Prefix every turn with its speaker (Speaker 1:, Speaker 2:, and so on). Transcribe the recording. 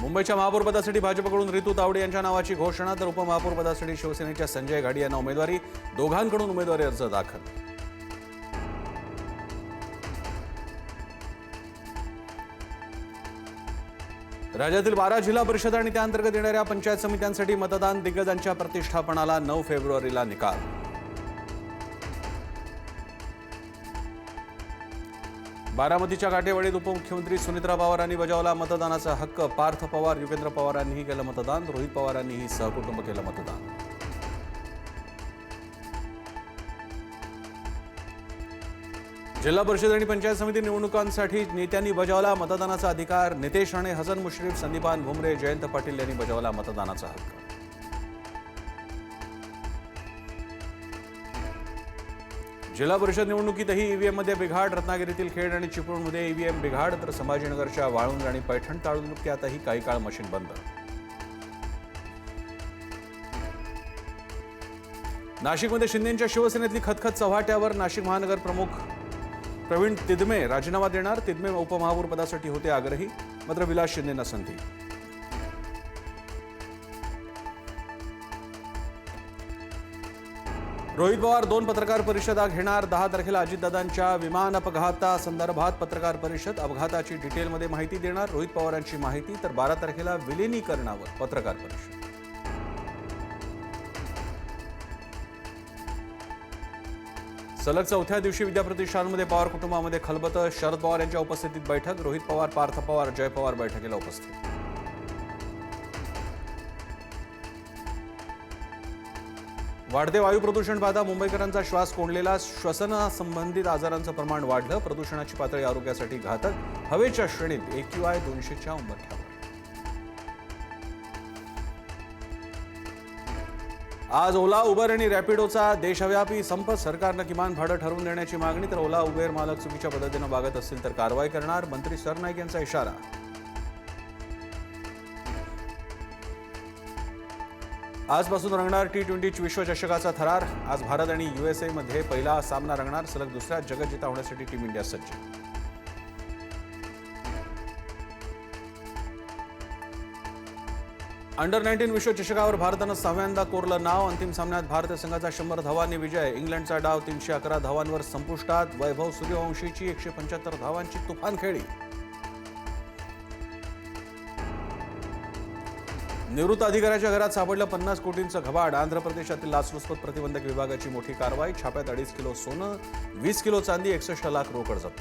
Speaker 1: मुंबईच्या महापौरपदासाठी भाजपकडून रितू तावडे यांच्या नावाची घोषणा तर उपमहापौरपदासाठी शिवसेनेच्या संजय गाडी यांना उमेदवारी दोघांकडून उमेदवारी अर्ज दाखल. राज्यातील बारा जिल्हा परिषद आणि त्याअंतर्गत येणाऱ्या पंचायत समित्यांसाठी मतदान दिग्गजांच्या प्रतिष्ठापनाला नऊ फेब्रुवारीला निकाल. बारामतीच्या काटेवाडीत उपमुख्यमंत्री सुनित्रा पवारांनी बजावला मतदानाचा हक्क. पार्थ पवार युगेंद्र पवारांनीही केलं मतदान. रोहित पवारांनीही सहकुटुंब केलं मतदान. जिल्हा परिषद आणि पंचायत समिती निवडणुकांसाठी नेत्यांनी बजावला मतदानाचा अधिकार. नितेश राणे हसन मुश्रीफ संदीपान भुमरे जयंत पाटील यांनी बजावला मतदानाचा हक्क. जिल्हा परिषद निवडणुकीतही ईव्हीएममध्ये बिघाड रत्नागिरीतील खेड आणि चिपळूणमध्ये ईव्हीएम बिघाड तर संभाजीनगरच्या वाळूंज आणि पैठण तालुक्यातही काही काळ मशीन बंद. नाशिकमध्ये शिंदेच्या शिवसेनेतली खतखत चव्हाट्यावर नाशिक महानगर प्रमुख प्रवीण तिदमे राजीनामा देणार. तिदमे उपमहापौर पदासाठी होते आग्रही मात्र विलास शिंदेना संधी. रोहित पवार दोन पत्रकार परिषदा घेणार. दहा तारखेला अजितदादांच्या विमान अपघातासंदर्भात पत्रकार परिषद अपघाताची डिटेलमध्ये माहिती देणार. रोहित पवारांची माहिती तर बारा तारखेला विलिनीकरणावर पत्रकार परिषद. सलग चौथ्या दिवशी विद्याप्रतिष्ठानमध्ये पवार कुटुंबामध्ये खलबत. शरद पवार यांच्या उपस्थितीत बैठक. रोहित पवार पार्थ पवार जय पवार बैठकीला उपस्थित वाढते वायू प्रदूषण बाधा मुंबईकरांचा श्वास कोंडलेला श्वसनासंबंधित आजारांचं प्रमाण वाढलं. प्रदूषणाची पातळी आरोग्यासाठी घातक. हवेच्या श्रेणीत एक्यूआय दोनशेच्या उंबरठ्यावर. आज ओला उबर आणि रॅपिडोचा देशव्यापी संप. सरकारनं किमान भाडं ठरवून देण्याची मागणी तर ओला उबेर मालक चुकीच्या पद्धतीनं वागत असतील तर कारवाई करणार. मंत्री सरनाईक यांचा इशारा. आजपासून रंगणार टी ट्वेंटी विश्वचषकाचा थरार. आज भारत आणि युएसएमध्ये पहिला सामना रंगणार सलग दुसऱ्या जगज्जिता होण्यासाठी टीम इंडिया सज्ज. अंडर नाईन्टीन विश्वचषकावर भारतानं सहाव्यांदा कोरलं नाव. अंतिम सामन्यात भारतीय संघाचा शंभर धावांनी विजय. इंग्लंडचा डाव तीनशे अकरा धावांवर संपुष्टात. वैभव सूर्यवंशीची एकशे पंच्याहत्तर धावांची तुफान खेळी. निवृत्त अधिकाऱ्याच्या घरात सापडलं पन्नास कोटींचं घबाड. आंध्र प्रदेशातील लाचलुचपत प्रतिबंधक विभागाची मोठी कारवाई. छाप्यात अडीच किलो सोनं वीस किलो चांदी एकसष्ट लाख रोकड जप्त.